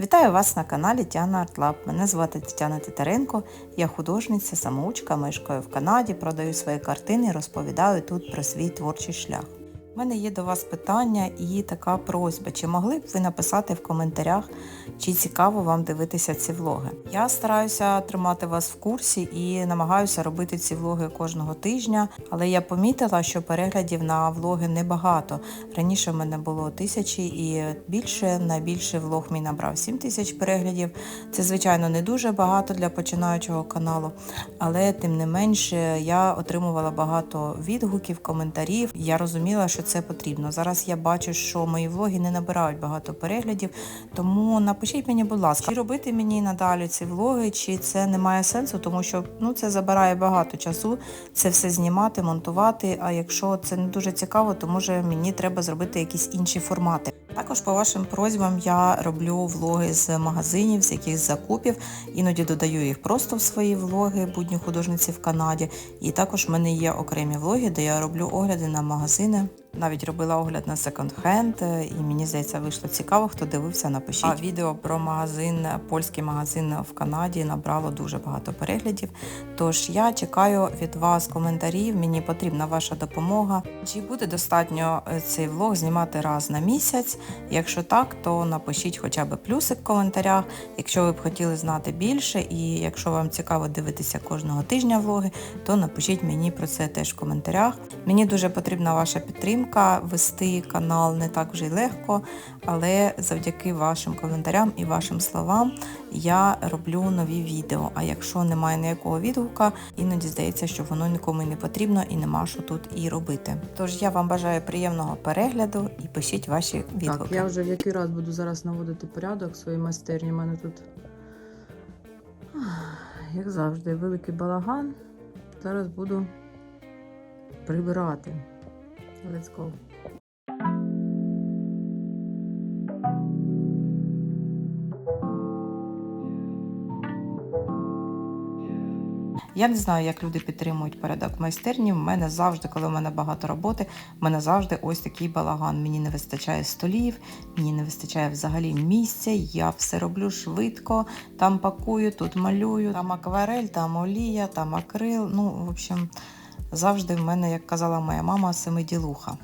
Вітаю вас на каналі Тіана Артлаб. Мене звати Тетяна Титаренко. Я художниця, самоучка, мешкаю в Канаді, продаю свої картини, розповідаю тут про свій творчий шлях. У мене є до вас питання і така просьба. Чи могли б ви написати в коментарях, чи цікаво вам дивитися ці влоги? Я стараюся тримати вас в курсі і намагаюся робити ці влоги кожного тижня, але я помітила, що переглядів на влоги небагато. Раніше в мене було тисячі і більше. Найбільший влог мій набрав 7 тисяч переглядів. Це, звичайно, не дуже багато для починаючого каналу, але тим не менше я отримувала багато відгуків, коментарів. Я розуміла, що це потрібно. Зараз я бачу, що мої влоги не набирають багато переглядів, тому напишіть мені, будь ласка, чи робити мені надалі ці влоги, чи це не має сенсу, тому що ну це забирає багато часу. Це все знімати, монтувати. А якщо це не дуже цікаво, то може мені треба зробити якісь інші формати. Також по вашим просьбам я роблю влоги з магазинів, з якихось закупів. Іноді додаю їх просто в свої влоги будні художниці в Канаді. І також в мене є окремі влоги, де я роблю огляди на магазини. Навіть робила огляд на секонд-хенд, і мені здається, вийшло цікаво. Хто дивився, напишіть. А відео про магазин, польський магазин в Канаді набрало дуже багато переглядів. Тож я чекаю від вас коментарів. Мені потрібна ваша допомога. Чи буде достатньо е, цей влог знімати раз на місяць? Якщо так, то напишіть хоча б плюсик в коментарях. Якщо ви б хотіли знати більше, і якщо вам цікаво дивитися кожного тижня влоги, то напишіть мені про це теж в коментарях. Мені дуже потрібна ваша підтримка. Вести канал не так вже й легко, але завдяки вашим коментарям і вашим словам я роблю нові відео. А якщо немає ніякого відгука, іноді здається, що воно нікому не потрібно і нема що тут і робити. Тож я вам бажаю приємного перегляду і пишіть ваші відгуки. Так, я вже в який раз буду зараз наводити порядок в своїй майстерні. У мене тут, як завжди, великий балаган. Зараз буду прибирати. Let's go. Я не знаю, як люди підтримують порядок майстерні. В мене завжди, коли в мене багато роботи, в мене завжди ось такий балаган. Мені не вистачає столів, мені не вистачає взагалі місця. Я все роблю швидко, там пакую, тут малюю, там акварель, там олія, там акрил. Ну, в общем, завжди в мене, як казала моя мама, семиділуха.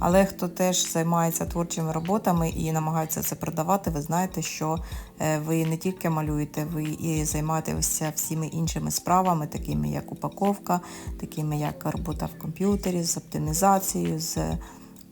Але хто теж займається творчими роботами і намагається це продавати, ви знаєте, що е, ви не тільки малюєте, ви і займаєтеся всіми іншими справами, такими як упаковка, такими як робота в комп'ютері, з оптимізацією, з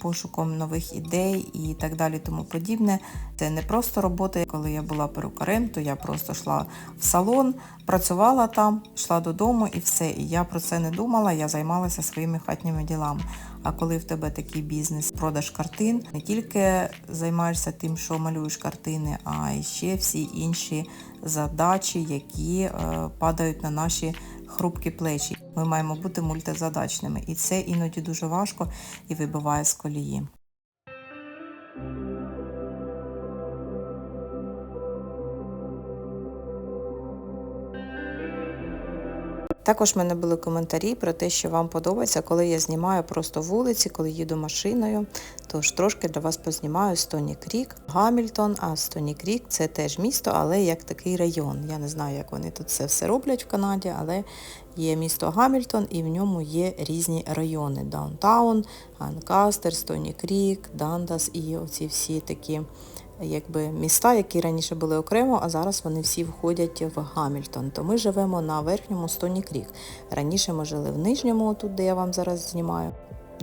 пошуком нових ідей і так далі, тому подібне. Це не просто робота. Коли я була перукарем, то я просто йшла в салон, працювала там, йшла додому і все. І я про це не думала, я займалася своїми хатніми ділами. А коли в тебе такий бізнес, продаж картин, не тільки займаєшся тим, що малюєш картини, а й ще всі інші задачі, які е, падають на наші хрупкі плечі. Ми маємо бути мультизадачними, і це іноді дуже важко і вибиває з колії. Також в мене були коментарі про те, що вам подобається, коли я знімаю просто вулиці, коли їду машиною. Тож трошки для вас познімаю Стоні Крік, Гамільтон, а Стоні Крік це теж місто, але як такий район. Я не знаю, як вони тут це все роблять в Канаді, але є місто Гамільтон і в ньому є різні райони: Даунтаун, Анкастер, Стоні Крік, Дандас і оці всі такі якби міста, які раніше були окремо, а зараз вони всі входять в Гамільтон. То ми живемо на верхньому Стоні Крік. Раніше ми жили в нижньому, тут де я вам зараз знімаю.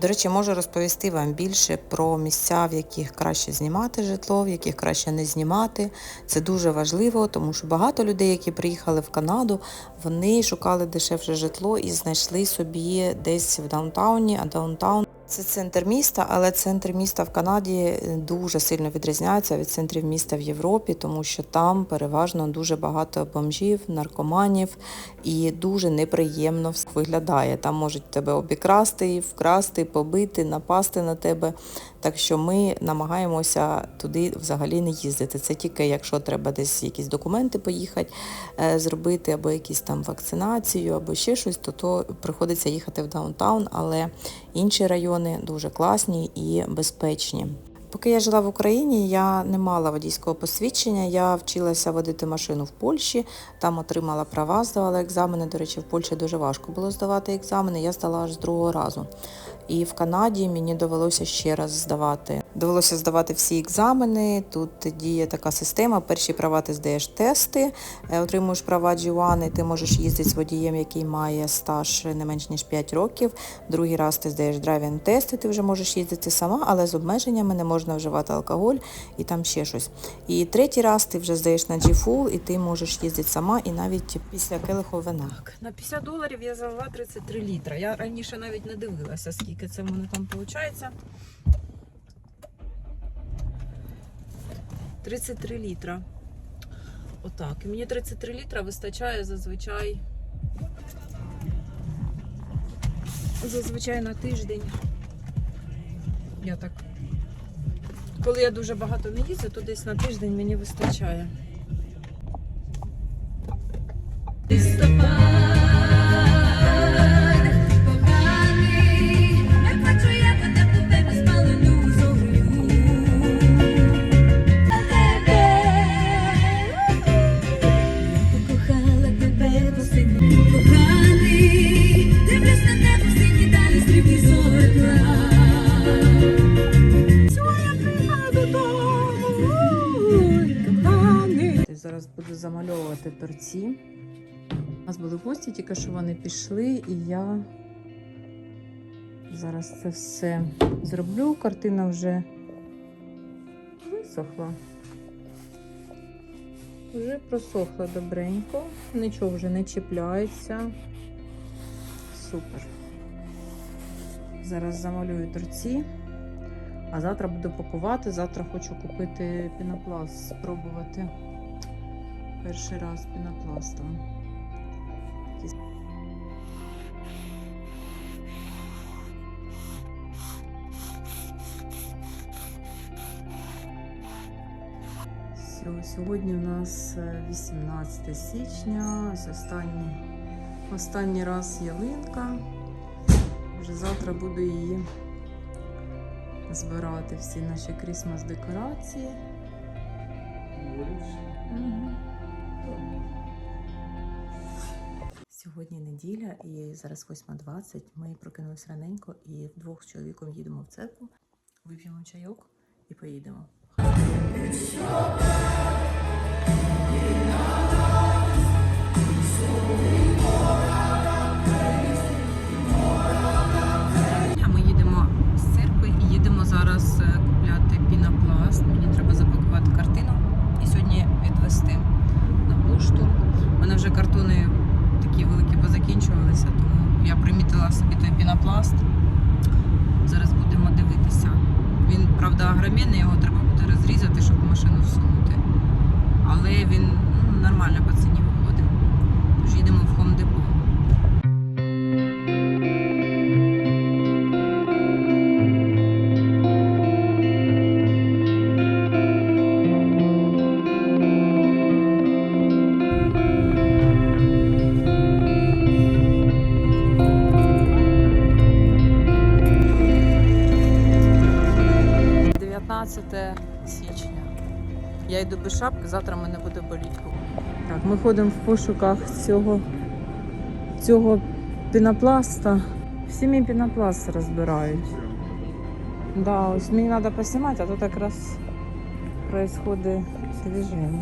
До речі, можу розповісти вам більше про місця, в яких краще знімати житло, в яких краще не знімати. Це дуже важливо, тому що багато людей, які приїхали в Канаду, вони шукали дешевше житло і знайшли собі десь в даунтауні, а даунтаун це центр міста, але центр міста в Канаді дуже сильно відрізняється від центрів міста в Європі, тому що там переважно дуже багато бомжів, наркоманів і дуже неприємно виглядає. Там можуть тебе обікрасти, вкрасти, побити, напасти на тебе. Так що ми намагаємося туди взагалі не їздити. Це тільки якщо треба десь якісь документи поїхати е, зробити, або якісь там вакцинацію, або ще щось, то то приходиться їхати в даунтаун, але інші райони дуже класні і безпечні. Поки я жила в Україні, я не мала водійського посвідчення. Я вчилася водити машину в Польщі, там отримала права, здавала екзамени. До речі, в Польщі дуже важко було здавати екзамени. Я здала аж з другого разу. І в Канаді мені довелося ще раз здавати. Довелося здавати всі екзамени. Тут діє така система. Перші права ти здаєш тести, е, отримуєш права G1, і ти можеш їздити з водієм, який має стаж не менш ніж 5 років. Другий раз ти здаєш драйвінг тест, і ти вже можеш їздити сама, але з обмеженнями не можна вживати алкоголь і там ще щось. І третій раз ти вже здаєш на G-Full, і ти можеш їздити сама, і навіть після келиху вина. На 50 доларів я залила 33 літра. Я раніше навіть не дивилася, скільки це в мене там виходить. 33 літра. Отак. І мені 33 літра вистачає зазвичай. Зазвичай на тиждень. Я так. Коли я дуже багато не їздю, то десь на тиждень мені вистачає. Замальовувати торці. У нас були гості, тільки що вони пішли, і я зараз це все зроблю. Картина вже висохла. Вже просохла добренько, нічого вже не чіпляється. Супер. Зараз замалюю торці. А завтра буду пакувати. Завтра хочу купити пінопласт, спробувати. Перший раз пінопластом. Сьогодні у нас е, 18 січня, ось останній, останній раз ялинка. Вже завтра буду її збирати всі наші крісмас декорації. Мгм. Сьогодні неділя і зараз 8.20. Ми прокинулись раненько і вдвох з чоловіком їдемо в церкву, вип'ємо чайок і поїдемо. Великі позакінчувалися, тому я примітила собі той пінопласт. Зараз будемо дивитися. Він, правда, агромінний, його треба буде розрізати, щоб машину всунути. Але він ну, нормально по ціні виходив. Тож їдемо в Home Depot. – йду без шапки, завтра мене буде боліти. Так, ми ходимо в пошуках цього, цього пінопласта. Всі мій пінопласт розбирають. Да, ось мені треба поснімати, а тут якраз происходить движення.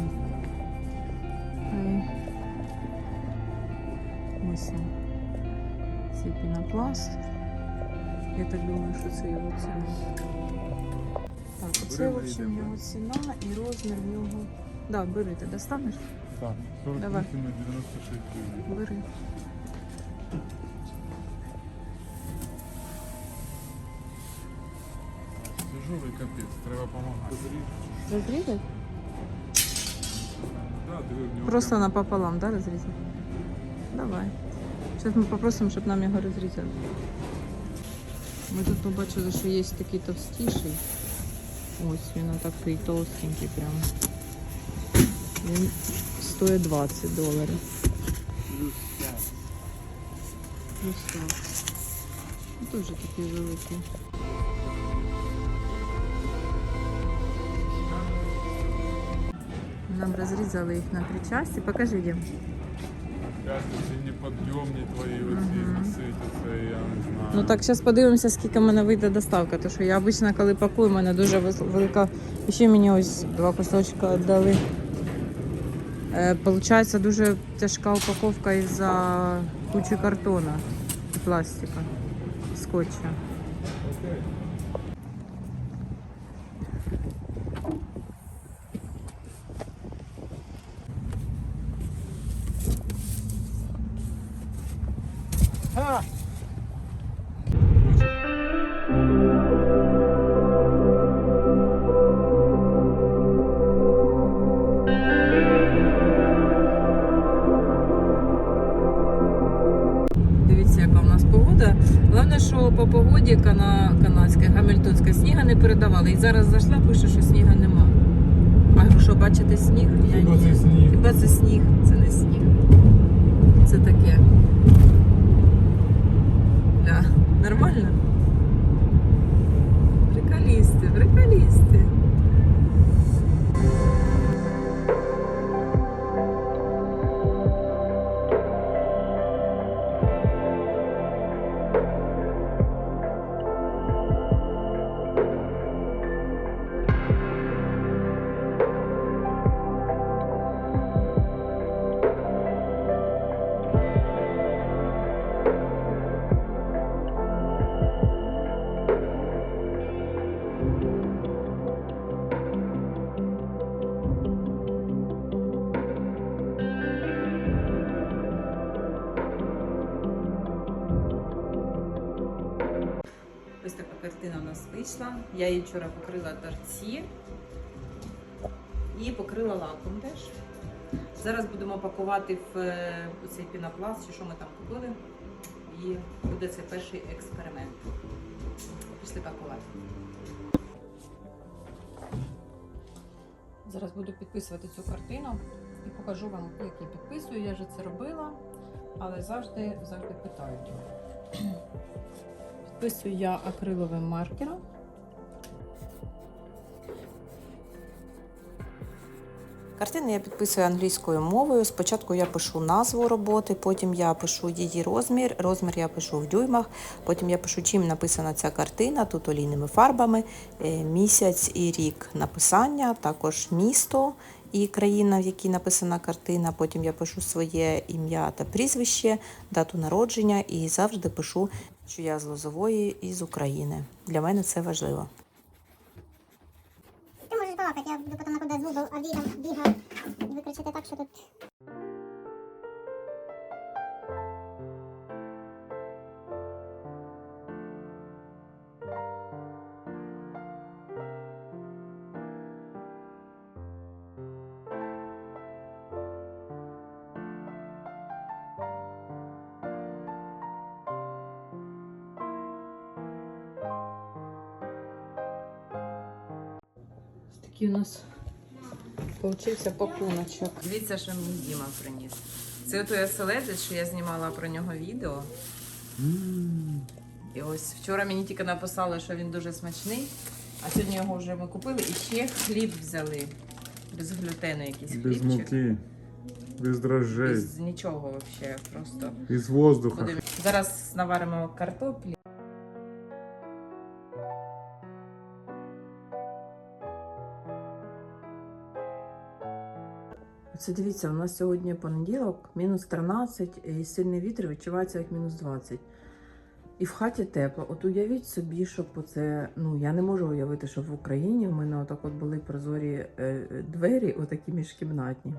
Ось. Цей пінопласт. Я так думаю, що це його ціна. Оце, в общем, його ціна і розмір в нього. Да, бери, ти достанеш? Так, 48 Давай. на 96 гривень. Бери. Тяжелий капець, треба допомагати. Розрізати? Да, диви, в нього Просто прям- напополам, да, розрізати? Давай. Зараз ми попросимо, щоб нам його розрізали. Ми тут побачили, що є такий товстіший. Ось він такий толстенький прям. Він стоїть 20 доларів. Плюс так. Ну, Теж такий великий. Нам розрізали їх на три причасті. Покажи, Дім. Неподйомні твої оці ситяться, я не знаю. Ну так, зараз подивимося, скільки в мене вийде доставка. Тому що я обично, коли пакую, в мене дуже велика. І ще мені ось два кусочка віддали. Е, Получається дуже тяжка упаковка із-за кучі картона і пластика, скотча. Нормально? Торці і покрила лаком теж. Зараз будемо пакувати в е, цей пінопласт, чи що ми там купили. І буде це перший експеримент. Пішли пакувати. Зараз буду підписувати цю картину і покажу вам, як я підписую. Я вже це робила, але завжди, завжди питають. Підписую я акриловим маркером. Картини я підписую англійською мовою. Спочатку я пишу назву роботи, потім я пишу її розмір. Розмір я пишу в дюймах, потім я пишу, чим написана ця картина, тут олійними фарбами, е, місяць і рік написання, також місто і країна, в якій написана картина. Потім я пишу своє ім'я та прізвище, дату народження і завжди пишу, що я з Лозової і з України. Для мене це важливо. Ти я буду потім накладати звук, а бігав. Ви кричите так, що тут. Такий у нас получився пакуночок. Дивіться, що мені Діма приніс. Це той оселедець, що я знімала про нього відео. І ось вчора мені тільки написали, що він дуже смачний, а сьогодні його вже ми купили і ще хліб взяли. Без глютену якийсь Без хлібчик. муки, без дрожжей, Без нічого взагалі. Просто із воздуха. Зараз наваримо картоплі. Це дивіться, у нас сьогодні понеділок, мінус 13, і сильний вітер відчувається як мінус 20. І в хаті тепло. От уявіть собі, щоб оце, ну я не можу уявити, що в Україні в мене отак от були прозорі е, двері, отакі міжкімнатні.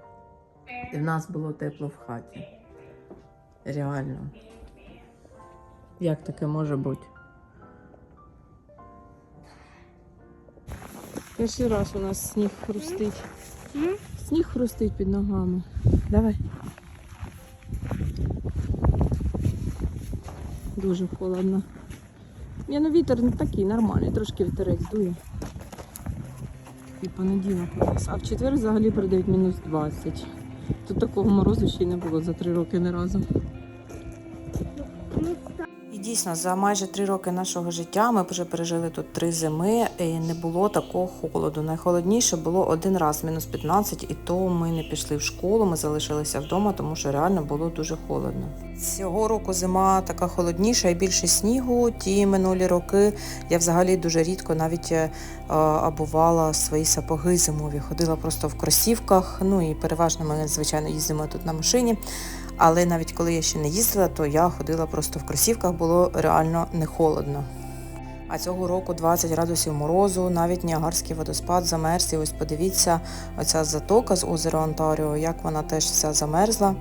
І в нас було тепло в хаті. Реально. Як таке може бути? Перший раз у нас сніг хрустить. Сніг хрустить під ногами. Давай. Дуже холодно. Я ну вітер не такий нормальний, трошки вітерець дує. І понеділок у нас. А в четвер взагалі передають мінус 20. Тут такого морозу ще й не було за три роки не разу. Дійсно, за майже три роки нашого життя ми вже пережили тут три зими, і не було такого холоду. Найхолодніше було один раз, мінус 15, і то ми не пішли в школу, ми залишилися вдома, тому що реально було дуже холодно. Цього року зима така холодніша і більше снігу. Ті минулі роки я взагалі дуже рідко навіть е, обувала свої сапоги зимові. Ходила просто в кросівках. Ну і переважно ми, звичайно, їздимо тут на машині. Але навіть коли я ще не їздила, то я ходила просто в кросівках, було реально не холодно. А цього року 20 градусів морозу, навіть Ніагарський водоспад замерз. І ось подивіться, оця затока з озера Онтаріо, як вона теж вся замерзла.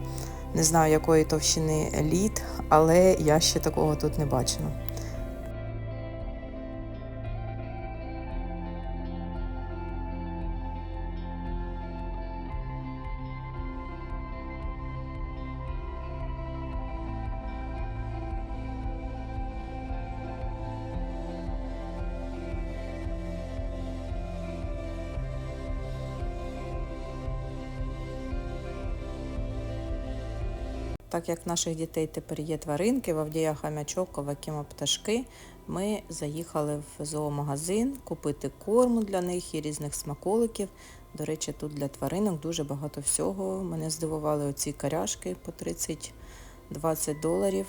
Не знаю, якої товщини лід, але я ще такого тут не бачила. Так як в наших дітей тепер є тваринки, в Авдія хам'ячок, Ковакіма пташки, ми заїхали в зоомагазин купити корму для них і різних смаколиків. До речі, тут для тваринок дуже багато всього. Мене здивували оці каряшки по 30-20 доларів.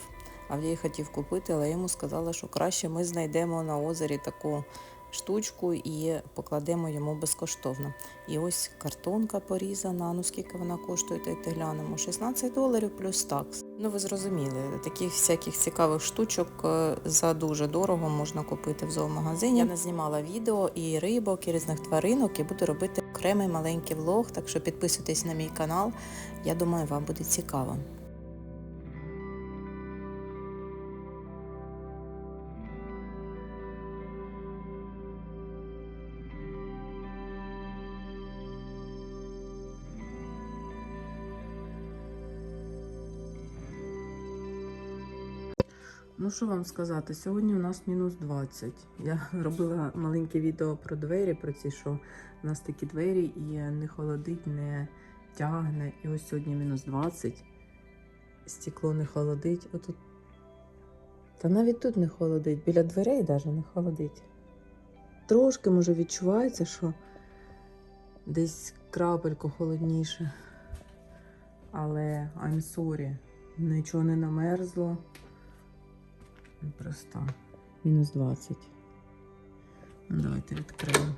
Авдій хотів купити, але йому сказали, що краще ми знайдемо на озері таку штучку і покладемо йому безкоштовно. І ось картонка порізана. Ну скільки вона коштує, дайте глянемо. 16 доларів плюс такс. Ну ви зрозуміли, таких всяких цікавих штучок е, за дуже дорого можна купити в зоомагазині. Я назнімала відео і рибок, і різних тваринок, і буду робити окремий маленький влог. Так що підписуйтесь на мій канал. Я думаю, вам буде цікаво. Ну що вам сказати, сьогодні у нас мінус 20. Я робила маленьке відео про двері, про ці, що у нас такі двері і не холодить, не тягне. І ось сьогодні мінус 20. Стекло не холодить. Отут. Та навіть тут не холодить, біля дверей навіть не холодить. Трошки, може, відчувається, що десь крапельку холодніше. Але I'm sorry, нічого не намерзло. Просто мінус 20. Ну, давайте відкриємо.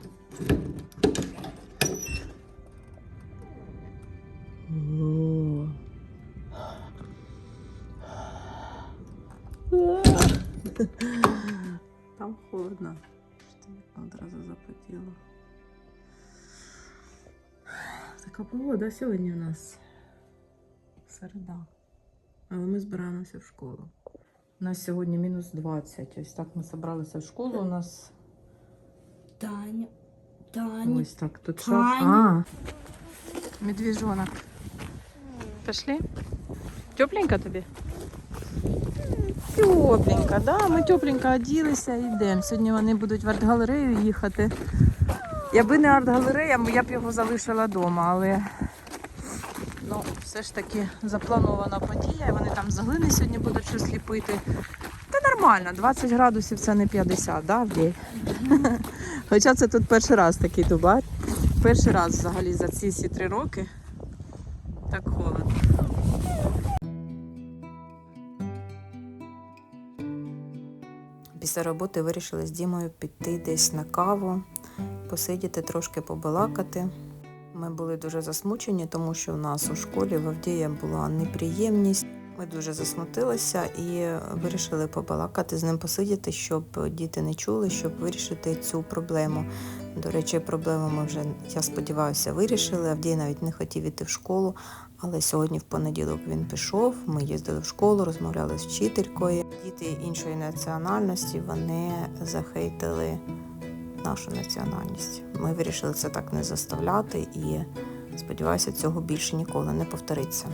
О. Там холодно. Що одразу запотіло. Така погода сьогодні у нас середа. Але ми збираємося в школу. У нас сьогодні мінус 20. Ось так ми зібралися в школу. У нас Таня, Таня. ось так тут що. Таня. А, Медвіжонок. Пішли? Тепленько тобі? Тепленько, да? Ми тепленько оділися і йдемо. Сьогодні вони будуть в арт-галерею їхати. Якби не арт-галерея, я б його залишила вдома, але все ж таки запланована подія. і Вони там з глини сьогодні будуть щось ліпити. Та нормально, 20 градусів це не 50, да, Авдій? Хоча це тут перший раз такий тубар. Перший раз взагалі за ці всі три роки так холодно. Після роботи вирішили з Дімою піти десь на каву, посидіти, трошки побалакати. Ми були дуже засмучені, тому що в нас у школі в Авдія була неприємність. Ми дуже засмутилися і вирішили побалакати з ним посидіти, щоб діти не чули, щоб вирішити цю проблему. До речі, проблему ми вже, я сподіваюся, вирішили. Авдій навіть не хотів іти в школу, але сьогодні в понеділок він пішов. Ми їздили в школу, розмовляли з вчителькою. Діти іншої національності вони захейтили нашу національність. Ми вирішили це так не заставляти і сподіваюся, цього більше ніколи не повториться.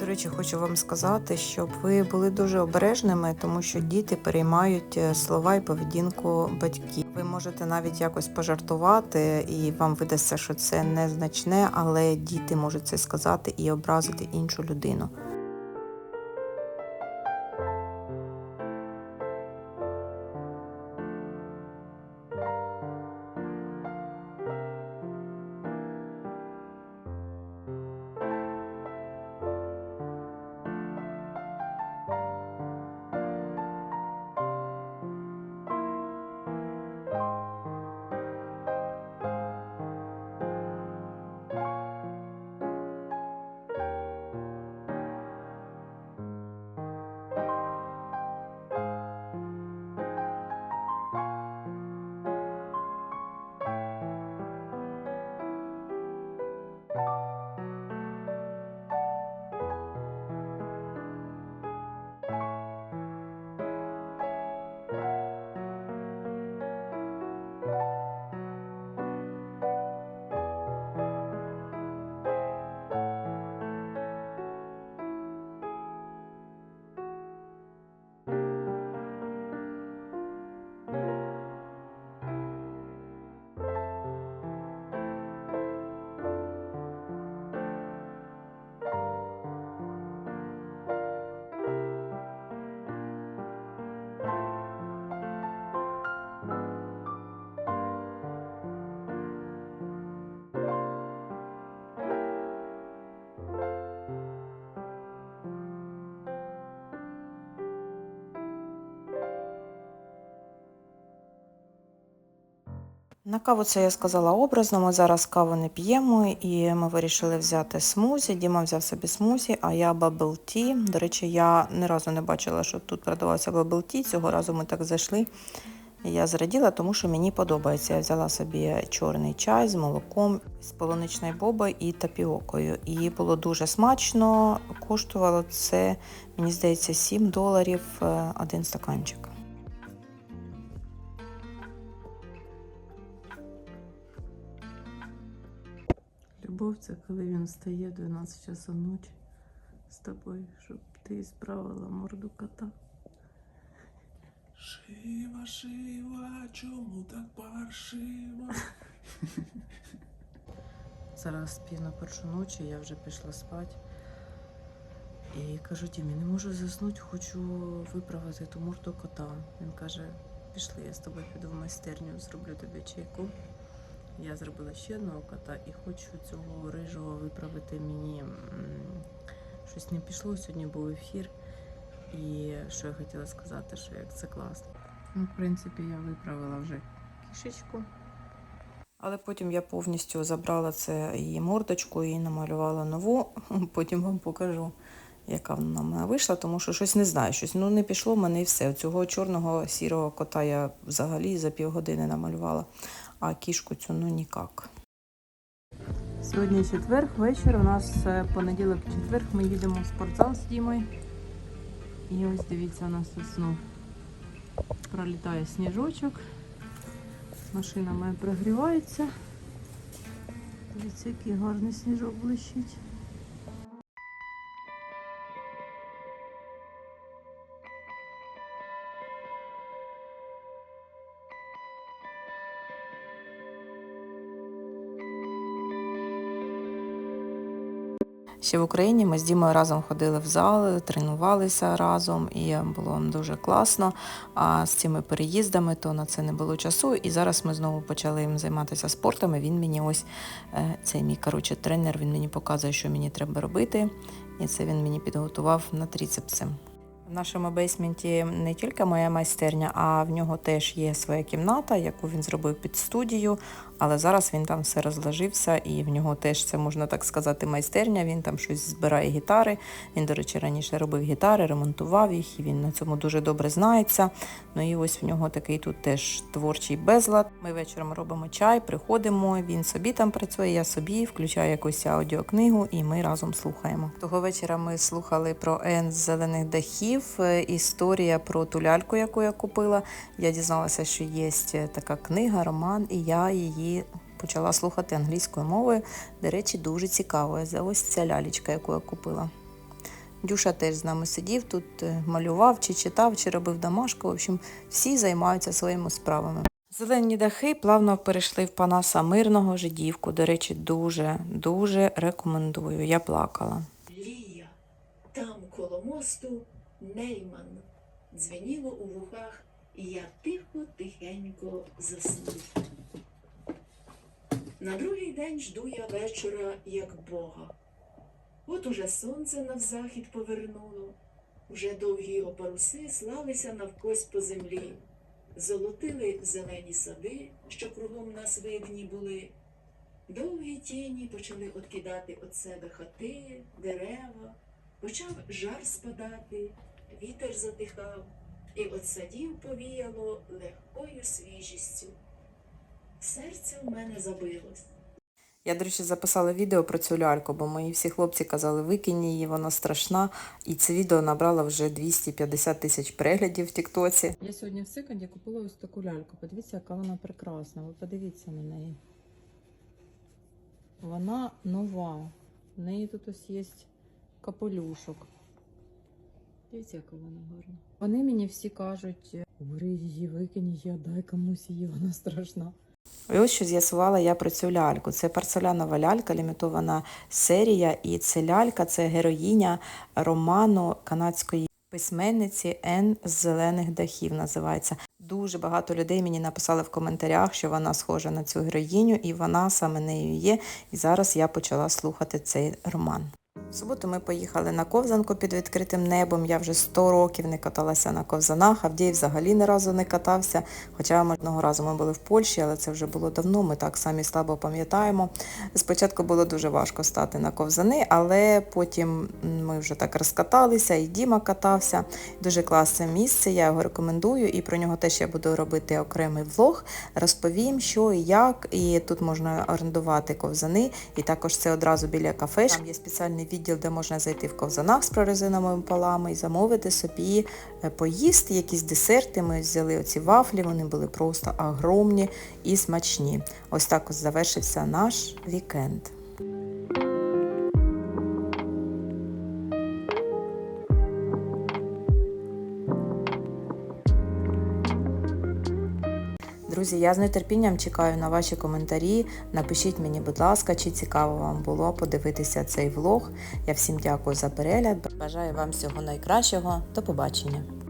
До речі, хочу вам сказати, щоб ви були дуже обережними, тому що діти переймають е, слова і поведінку батьків. Ви можете навіть якось пожартувати, і вам видасться, що це незначне, але діти можуть це сказати і образити іншу людину. На каву це я сказала образно. Ми зараз каву не п'ємо, і ми вирішили взяти смузі. Діма взяв собі смузі, а я бабл ті. До речі, я ні разу не бачила, що тут продавався бабл ті. Цього разу ми так зайшли. Я зраділа, тому що мені подобається. Я взяла собі чорний чай з молоком, з полуничною бобою і тапіокою. І було дуже смачно. Коштувало це, мені здається, 7 доларів е, один стаканчик. Любов це коли він встає 12 часов ночі з тобою, щоб ти справила морду кота. Шива, шива, чому так паршиво? Зараз пів на першу ночі, я вже пішла спати. І кажу, Тімі, не можу заснути, хочу виправити ту морду кота. Він каже, пішли, я з тобою піду в майстерню, зроблю тобі чайку. Я зробила ще одного кота і хочу цього рижого виправити мені. Щось не пішло, сьогодні був ефір. І що я хотіла сказати, що як це класно. Ну, в принципі, я виправила вже кішечку. Але потім я повністю забрала це її мордочку і намалювала нову. Потім вам покажу, яка вона в мене вийшла, тому що щось не знаю. Щось ну не пішло в мене і все. Цього чорного сірого кота я взагалі за півгодини намалювала, а кішку цю ну ніяк. Сьогодні четвер, вечір. У нас е, понеділок, четвер. Ми їдемо в спортзал з Дімою. І ось дивіться, у нас тут знов пролітає сніжочок. Машина моя прогрівається. Дивіться, який гарний сніжок блищить. Ще в Україні ми з Дімою разом ходили в зал, тренувалися разом, і було дуже класно. А з цими переїздами то на це не було часу. І зараз ми знову почали їм займатися спортом. І він мені ось е, цей мій коротше тренер. Він мені показує, що мені треба робити. І це він мені підготував на тріцепси. В нашому бейсменті не тільки моя майстерня, а в нього теж є своя кімната, яку він зробив під студію. Але зараз він там все розложився, і в нього теж це можна так сказати майстерня. Він там щось збирає гітари. Він, до речі, раніше робив гітари, ремонтував їх, і він на цьому дуже добре знається. Ну і ось в нього такий тут теж творчий безлад. Ми вечором робимо чай, приходимо. Він собі там працює, я собі включаю якусь аудіокнигу, і ми разом слухаємо. Того вечора ми слухали про Ен з зелених дахів. Е, Історія про ту ляльку, яку я купила. Я дізналася, що є така книга, роман, і я її почала слухати англійською мовою. До речі, дуже цікаво. За ось ця лялечка, яку я купила. Дюша теж з нами сидів, тут е, малював, чи читав, чи робив домашку. В общем, всі займаються своїми справами. Зелені дахи плавно перейшли в Панаса Мирного жидівку. До речі, дуже, дуже рекомендую. Я плакала. Лія, там коло мосту Нейман. Дзвеніло у вухах, і я тихо-тихенько заснув. На другий день жду я вечора, як Бога. От уже сонце навзахід повернуло, вже довгі його паруси слалися навкось по землі, золотили зелені сади, що кругом нас видні були. Довгі тіні почали откидати від себе хати, дерева, почав жар спадати, вітер затихав, і від садів повіяло легкою свіжістю. Серце в мене забилось. Я, до речі, записала відео про цю ляльку, бо мої всі хлопці казали, викинь її, вона страшна. І це відео набрало вже 250 тисяч переглядів в Тіктоці. Я сьогодні в секонді купила ось таку ляльку. Подивіться, яка вона прекрасна. Ви подивіться на неї. Вона нова. В неї тут ось є капелюшок. Дивіться, яка вона гарна. Вони мені всі кажуть, бери її, викинь її, дай комусь її, вона страшна. І ось що з'ясувала я про цю ляльку. Це порцелянова лялька, лімітована серія, і це лялька це героїня роману канадської письменниці Ен з зелених дахів називається. Дуже багато людей мені написали в коментарях, що вона схожа на цю героїню, і вона саме нею є. І зараз я почала слухати цей роман. В суботу ми поїхали на ковзанку під відкритим небом. Я вже 100 років не каталася на ковзанах, Авдій взагалі ні разу не катався. Хоча ми одного разу ми були в Польщі, але це вже було давно, ми так самі слабо пам'ятаємо. Спочатку було дуже важко стати на ковзани, але потім ми вже так розкаталися, і Діма катався. Дуже класне місце, я його рекомендую, і про нього теж я буду робити окремий влог. Розповім, що і як. І тут можна орендувати ковзани, і також це одразу біля кафе. Там є спеціальний відділ, де можна зайти в ковзанах з прорезиновими полами і замовити собі е, поїсти, якісь десерти. Ми взяли оці вафлі, вони були просто огромні і смачні. Ось так ось завершився наш вікенд. Друзі, я з нетерпінням чекаю на ваші коментарі. Напишіть мені, будь ласка, чи цікаво вам було подивитися цей влог. Я всім дякую за перегляд. Бажаю вам всього найкращого. До побачення.